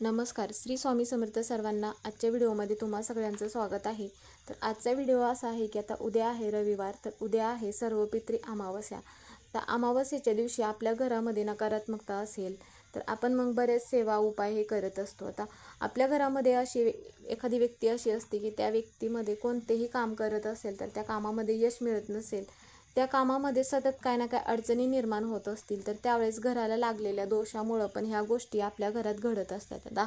नमस्कार श्री स्वामी समर्थ सर्वांना आजच्या व्हिडिओमध्ये तुम्हा सगळ्यांचं स्वागत आहे. तर आजचा व्हिडिओ असा आहे की आता उद्या आहे रविवार तर उद्या आहे सर्वपित्री अमावस्या. तर अमावस्येच्या दिवशी आपल्या घरामध्ये नकारात्मकता असेल तर आपण मग बरेच सेवा उपाय हे करत असतो. आता आपल्या घरामध्ये अशी एखादी व्यक्ती अशी असते की त्या व्यक्तीमध्ये कोणतेही काम करत असेल तर त्या कामामध्ये यश मिळत नसेल त्या कामामध्ये सतत काय ना काय अडचणी निर्माण होत असतील तर त्यावेळेस घराला लागलेल्या दोषामुळं पण ह्या गोष्टी आपल्या घरात घडत असतात. आता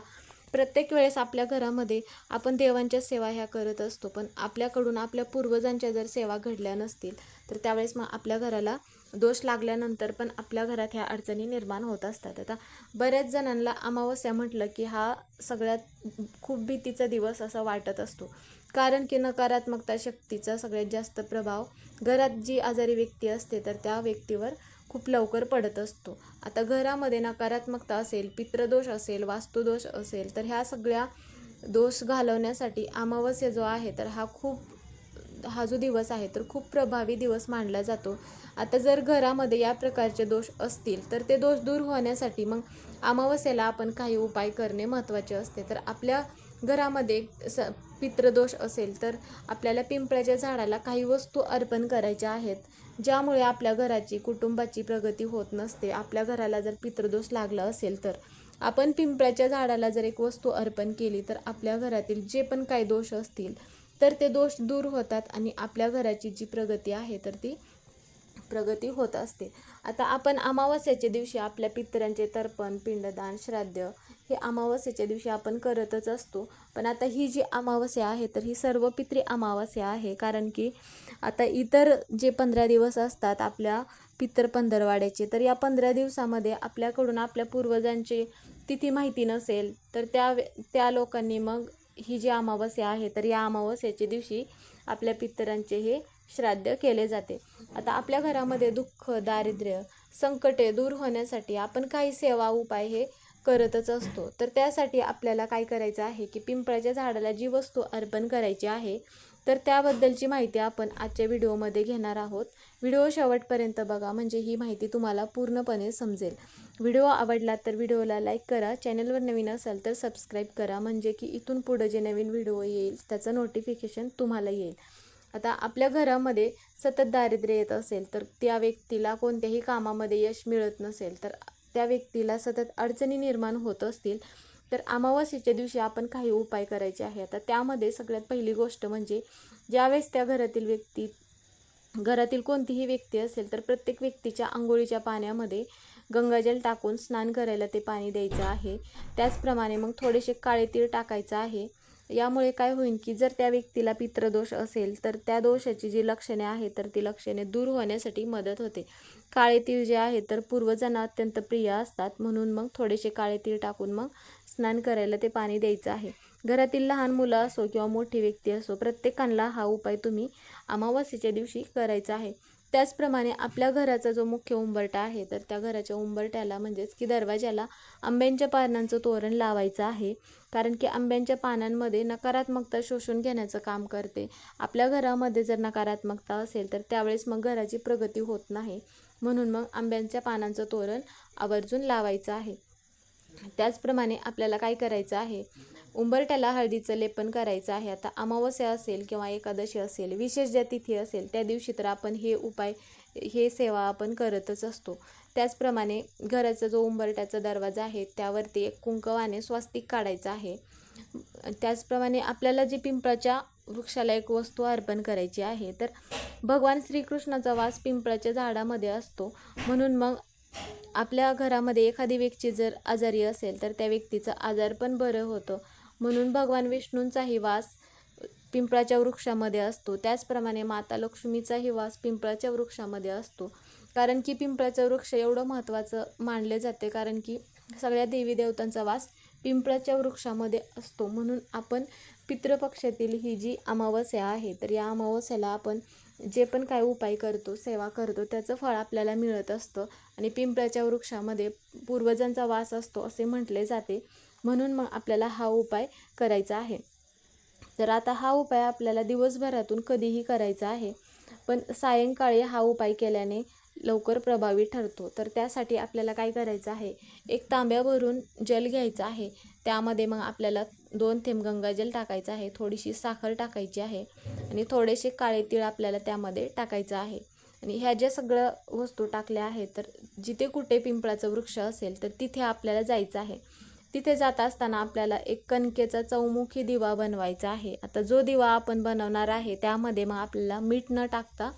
प्रत्येक वेळेस आपल्या घरामध्ये आपण देवांच्या सेवा ह्या करत असतो पण आपल्याकडून आपल्या पूर्वजांच्या जर सेवा घडल्या नसतील तर त्यावेळेस मग आपल्या घराला दोष लागल्यानंतर पण आपल्या घरात ह्या अडचणी निर्माण होत असतात. आता बऱ्याच जणांना अमावस्या म्हटलं की हा सगळ्यात खूप भीतीचा दिवस असा वाटत असतो. कारण की नकारात्मकता शक्तीचा सगळ्यात जास्त प्रभाव घरात जी आजारी व्यक्ती असते तर त्या व्यक्तीवर खूप लवकर पडत असतो. आता घरामध्ये नकारात्मकता असेल पितृदोष असेल वास्तुदोष असेल तर ह्या सगळ्या दोष घालवण्यासाठी अमावस्या जो आहे तर हा खूप हा जो दिवस आहे तर खूप प्रभावी दिवस मानला जातो. आता जर घरामध्ये या प्रकारचे दोष असतील तर ते दोष दूर होण्यासाठी मग अमावस्याला आपण काही उपाय करणे महत्त्वाचे असते. तर आपल्या घरामध्ये स पित्रदोष असेल तर आपल्याला पिंपळाच्या झाडाला काही वस्तू अर्पण करायच्या आहेत ज्यामुळे आपल्या घराची कुटुंबाची प्रगती होत नसते. आपल्या घराला जर पितृदोष लागला असेल तर आपण पिंपळाच्या झाडाला जर एक वस्तू अर्पण केली तर आपल्या घरातील जे पण काही दोष असतील तर ते दोष दूर होतात आणि आपल्या घराची जी प्रगती आहे तर ती प्रगती होत असते. आता आपण अमावस्याच्या दिवशी आपल्या पितरांचे तर्पण पिंडदान श्राद्ध हे अमावस्येच्या दिवशी आपण करतच असतो. पण आता ही जी अमावस्या आहे तर ही सर्व पित्री अमावस्या आहे. कारण की आता इतर जे पंधरा दिवस असतात आपल्या पितर पंधरवाड्याचे तर या पंधरा दिवसामध्ये आपल्याकडून आपल्या पूर्वजांची तिथी माहिती नसेल तर त्या त्या लोकांनी मग ही जी अमावस्या आहे तर या अमावस्याच्या दिवशी आपल्या पितरांचे हे श्राद्ध केले जाते. आता आपल्या घरामध्ये दुःख दारिद्र्य संकटे दूर होण्यासाठी आपण काही सेवा उपाय हे करतच असतो. तर त्यासाठी आपल्याला काय करायचं आहे की पिंपळाच्या झाडाला जी वस्तू अर्पण करायची आहे तर त्याबद्दलची माहिती आपण आजच्या व्हिडिओमध्ये घेणार आहोत. व्हिडिओ शेवटपर्यंत बघा म्हणजे ही माहिती तुम्हाला पूर्णपणे समजेल. व्हिडिओ आवडला तर व्हिडिओला लाईक करा चॅनलवर नवीन असाल तर सबस्क्राईब करा म्हणजे की इथून पुढं जे नवीन व्हिडिओ येईल त्याचं नोटिफिकेशन तुम्हाला येईल. आता आपल्या घरामध्ये सतत दारिद्र्य येत असेल तर त्या व्यक्तीला कोणत्याही कामामध्ये यश मिळत नसेल तर त्या व्यक्तीला सतत अडचणी निर्माण होत असतील तर अमावस्येच्या दिवशी आपण काही उपाय करायचे आहे. आता त्यामध्ये सगळ्यात पहिली गोष्ट म्हणजे ज्यावेळेस त्या घरातील व्यक्ती घरातील कोणतीही व्यक्ती असेल तर प्रत्येक व्यक्तीच्या आंघोळीच्या पाण्यामध्ये गंगाजल टाकून स्नान करायला ते पाणी द्यायचं आहे. त्याचप्रमाणे मग थोडेसे काळे तीळ टाकायचं आहे. यामुळे काय होईल की जर त्या व्यक्तीला पित्रदोष असेल तर त्या दोषाची जी लक्षणे आहेत तर ती लक्षणे दूर होण्यासाठी मदत होते. काळे तीळ जे आहे तर पूर्वजांना अत्यंत प्रिय असतात. म्हणून मग थोडेसे काळे तीळ टाकून मग स्नान करायला ते पाणी द्यायचं आहे. घरातील लहान मुलं असो किंवा मोठी व्यक्ती असो प्रत्येकाला हा उपाय तुम्ही अमावास्येच्या दिवशी करायचा आहे. त्याचप्रमाणे आपल्या घराचा जो मुख्य उंबरटा आहे तर त्या घराच्या उंबरट्याला म्हणजेच की दरवाज्याला आंब्यांच्या पानांचं तोरण लावायचं आहे. कारण की आंब्यांच्या पानांमध्ये नकारात्मकता शोषून घेण्याचं काम करते. आपल्या घरामध्ये जर नकारात्मकता असेल तर त्यावेळेस मग घराची प्रगती होत नाही. म्हणून मग आंब्यांच्या पानांचं तोरण आवर्जून लावायचं आहे. त्याचप्रमाणे आपल्याला काय करायचं आहे? उंबरट्याला हळदीचं लेपन करायचं आहे. आता अमावस्या असेल किंवा एकादशी असेल विशेष ज्या तिथी असेल त्या दिवशी तर आपण हे उपाय हे सेवा आपण करतच असतो. त्याचप्रमाणे घराचा जो उंबरट्याचा दरवाजा आहे त्यावरती एक कुंकवाने स्वास्तिक काढायचं आहे. त्याचप्रमाणे आपल्याला जी पिंपळाच्या वृक्षाला एक वस्तू अर्पण करायची आहे तर भगवान श्रीकृष्णाचा वास पिंपळाच्या झाडामध्ये असतो. म्हणून मग आपल्या घरामध्ये एखादी व्यक्ती जर आजारी असेल तर त्या व्यक्तीचं आजार पण बरं होतं. म्हणून भगवान विष्णूंचाही वास पिंपळाच्या वृक्षामध्ये असतो. त्याचप्रमाणे माता लक्ष्मीचाही वास पिंपळाच्या वृक्षामध्ये असतो. कारण की पिंपळाचं वृक्ष एवढं महत्त्वाचं मानले जाते. कारण की सगळ्या देवी देवतांचा वास पिंपळाच्या वृक्षामध्ये असतो. म्हणून आपण पितृपक्षातील ही जी अमावस्या आहे तर या अमावस्याला आपण जे पण काय उपाय करतो सेवा करतो त्याचं फळ आपल्याला मिळत असतं. आणि पिंपळाच्या वृक्षामध्ये पूर्वजांचा वास असतो असे म्हटले जाते. म्हणून मग आपल्याला हा उपाय करायचा आहे. तर आता हा उपाय आपल्याला दिवसभरातून कधीही करायचा आहे. पण सायंकाळी हा उपाय केल्याने लवकर प्रभावी ठरतो. तर त्यासाठी आपल्याला काय करायचं आहे? एक तांब्यावरून जल घ्यायचं आहे. त्यामध्ये मग आपल्याला दोन थेंब गंगाजल टाकायचं आहे. थोडीशी साखर टाकायची आहे. आणि थोडेसे काळे तीळ आपल्याला त्यामध्ये टाकायचं आहे. आणि ह्या ज्या सगळ्या वस्तू टाकल्या आहेत तर जिथे कुठे पिंपळाचं वृक्ष असेल तर तिथे आपल्याला जायचं आहे. तिथे जात असताना आपल्याला एक कणकेचा चौमुखी दिवा बनवायचा आहे. आता जो दिवा आपण बनवणार आहे त्यामध्ये मग आपल्याला मीठ न टाकता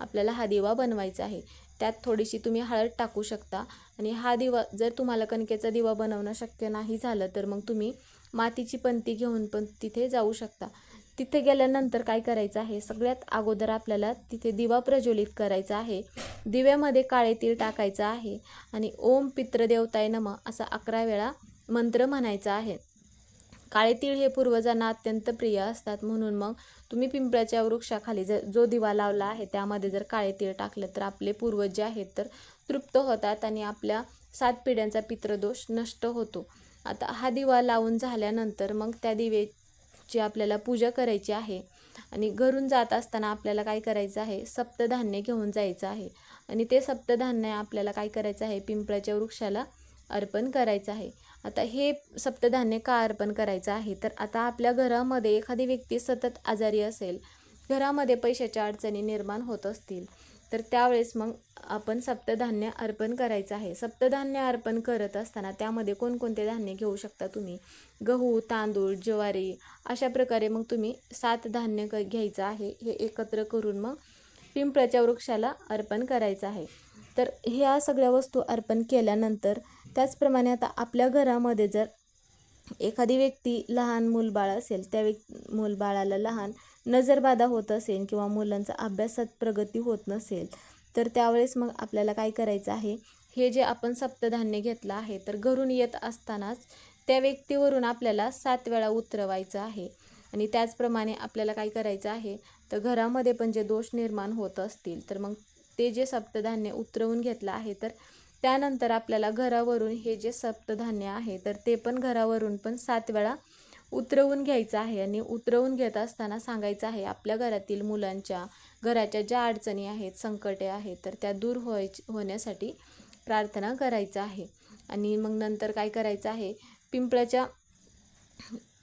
आपल्याला हा दिवा बनवायचा आहे. त्यात थोडीशी तुम्ही हळद टाकू शकता आणि हा दिवा जर तुम्हाला कणकेचा दिवा बनवणं शक्य नाही झालं तर मग तुम्ही मातीची पंती घेऊन पण तिथे जाऊ शकता. तिथे गेल्यानंतर काय करायचं आहे सगळ्यात अगोदर आपल्याला तिथे दिवा प्रज्वलित करायचा आहे. दिव्यामध्ये काळे तीळ टाकायचं आहे आणि ओम पित्रदेवताय नम असा अकरा वेळा मंत्र म्हणायचा आहे. काळे तीळ हे पूर्वजांना अत्यंत प्रिय असतात. म्हणून मग तुम्ही पिंपळाच्या वृक्षाखाली जर जो दिवा लावला आहे त्यामध्ये जर काळे तीळ टाकलं तर आपले पूर्वज जे आहेत तर तृप्त होतात आणि आपल्या सात पिढ्यांचा पितृदोष नष्ट होतो. आता हा दिवा लावून झाल्यानंतर मग त्या दिवेची आपल्याला पूजा करायची आहे. आणि घरून जात असताना आपल्याला काय करायचं आहे? सप्तधान्य घेऊन जायचं आहे. आणि ते सप्तधान्य आपल्याला काय करायचं आहे? पिंपळाच्या वृक्षाला अर्पण करायचं आहे. आता हे सप्तधान्य का अर्पण करायचं आहे. तर आता आपल्या घरामध्ये एखादी व्यक्ती सतत आजारी असेल घरामध्ये पैशाच्या अडचणी निर्माण होत असतील तर त्यावेळेस मग आपण सप्तधान्य अर्पण करायचं आहे. सप्तधान्य अर्पण करत असताना त्यामध्ये कोणकोणते धान्य घेऊ शकता तुम्ही? गहू तांदूळ ज्वारी अशा प्रकारे मग तुम्ही सात धान्य क घ्यायचं आहे. हे एकत्र करून मग पिंपळाच्या वृक्षाला अर्पण करायचं आहे. तर ह्या सगळ्या वस्तू अर्पण केल्यानंतर त्याचप्रमाणे आता आपल्या घरामध्ये जर एखादी व्यक्ती लहान मूलबाळ असेल त्या व्यक् मूलबाळाला लहान नजरबाधा होत असेल किंवा मुलांचा अभ्यासात प्रगती होत नसेल तर त्यावेळेस मग आपल्याला काय करायचं आहे? हे जे आपण सप्तधान्य घेतलं आहे तर घरून येत असतानाच त्या व्यक्तीवरून आपल्याला सात वेळा उतरवायचं आहे. आणि त्याचप्रमाणे आपल्याला काय करायचं आहे? तर घरामध्ये पण जे दोष निर्माण होत असतील तर मग ते जे सप्तधान्य उतरवून घेतलं आहे तर त्यानंतर आपल्याला घरावरून हे जे सप्तधान्य आहे तर ते पण घरावरून पण सात वेळा उतरवून घ्यायचं आहे आणि उतरवून घेत असताना सांगायचं आहे आपल्या घरातील मुलांच्या घराच्या ज्या अडचणी आहेत संकटे आहेत तर त्या दूर होय होण्यासाठी प्रार्थना करायचं आहे. आणि मग नंतर काय करायचं आहे पिंपळाच्या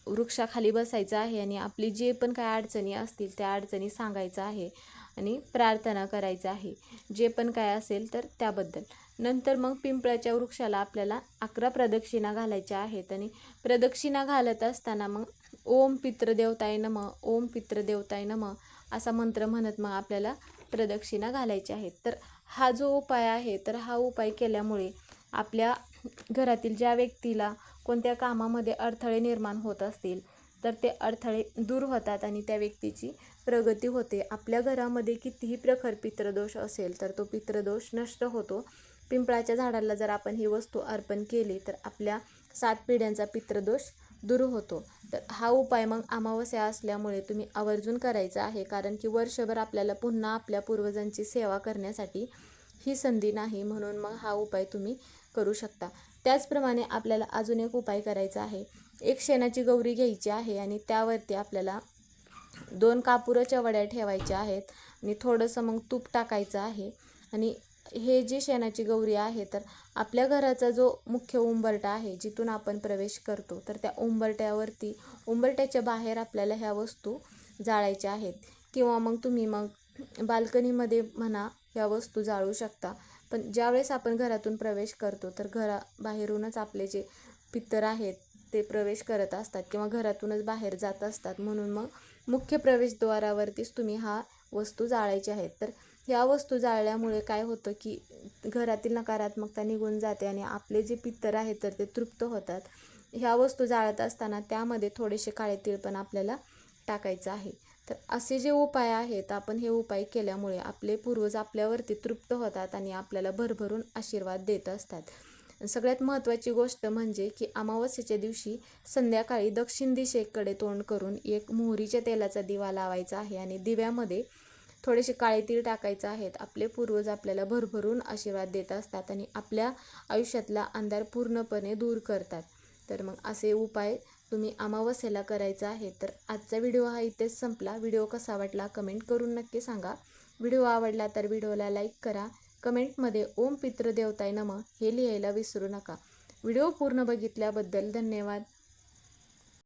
वृक्षाखाली बसायचं आहे आणि आपली जे पण काय अडचणी असतील त्या अडचणी सांगायचं आहे आणि प्रार्थना करायचं आहे. जे पण काय असेल तर त्याबद्दल. नंतर मग पिंपळाच्या वृक्षाला आपल्याला अकरा प्रदक्षिणा घालायच्या आहेत आणि प्रदक्षिणा घालत असताना मग ओम पितृदेवताय नम ओम पितृदेवताय नम असा मंत्र म्हणत मग आपल्याला प्रदक्षिणा घालायच्या आहेत. तर हा जो उपाय आहे तर हा उपाय केल्यामुळे आपल्या घरातील ज्या व्यक्तीला कोणत्या कामामध्ये अडथळे निर्माण होत असतील तर ते अडथळे दूर होतात आणि त्या व्यक्तीची प्रगती होते. आपल्या घरामध्ये कितीही प्रखर पितृदोष असेल तर तो पितृदोष नष्ट होतो. पिंपळाच्या झाडाला जर आपण ही वस्तू अर्पण केली तर आपल्या सात पिढ्यांचा पितृदोष दूर होतो. तर हा उपाय मग अमावस्या असल्यामुळे तुम्ही आवर्जून करायचा आहे कारण की वर्षभर आपल्याला पुन्हा आपल्या पूर्वजांची सेवा करण्यासाठी ही संधी नाही म्हणून मग हा उपाय तुम्ही करू शकता. त्याचप्रमाणे आपल्याला अजून एक उपाय करायचा आहे. एक शेणाची गौरी घ्यायची आहे आणि त्यावरती आपल्याला दोन कापुराच्या वड्या ठेवायच्या आहेत आणि थोडंसं मग तूप टाकायचं आहे. आणि हे जी शेणाची गौरी आहे तर आपल्या घराचा जो मुख्य उंबरटा आहे जिथून आपण प्रवेश करतो तर त्या उंबरट्यावरती उंबरट्याच्या बाहेर आपल्याला ह्या वस्तू जाळायच्या आहेत. किंवा मग तुम्ही मग बाल्कनीमध्ये म्हणा ह्या वस्तू जाळू शकता. पण ज्यावेळेस आपण घरातून प्रवेश करतो तर घरा बाहेरूनच आपले जे पितर आहेत ते प्रवेश करत असतात किंवा घरातूनच बाहेर जात असतात. म्हणून मग मुख्य प्रवेशद्वारावरतीच तुम्ही हा वस्तू जाळायच्या आहेत. तर ह्या वस्तू जाळल्यामुळे काय होतं की घरातील नकारात्मकता निघून जाते आणि आपले जे पित्तर आहेत तर ते तृप्त होतात. ह्या वस्तू जाळत असताना त्यामध्ये थोडेसे काळे तीळ पण आपल्याला टाकायचं आहे. तर असे जे उपाय आहेत आपण हे उपाय केल्यामुळे आपले पूर्वज आपल्यावरती तृप्त होतात आणि आपल्याला भरभरून आशीर्वाद देत असतात. सगळ्यात महत्त्वाची गोष्ट म्हणजे की अमावस्येच्या दिवशी संध्याकाळी दक्षिण दिशेकडे तोंड करून एक मोहरीच्या तेलाचा दिवा लावायचा आहे आणि दिव्यामध्ये थोडेसे काळे तीळ टाकायचे आहेत. आपले पूर्वज आपल्याला भरभरून आशीर्वाद देत असतात आणि आपल्या आयुष्यातला अंधार पूर्णपणे दूर करतात. तर मग असे उपाय तुम्ही अमावस्येला करायचा आहे. तर आजचा व्हिडिओ हा इथेच संपला. व्हिडिओ कसा वाटला कमेंट करून नक्की सांगा. व्हिडिओ आवडला तर व्हिडिओला लाईक करा. कमेंटमध्ये ओम पितृदेवताय नम हे लिहायला विसरू नका. व्हिडिओ पूर्ण बघितल्याबद्दल धन्यवाद.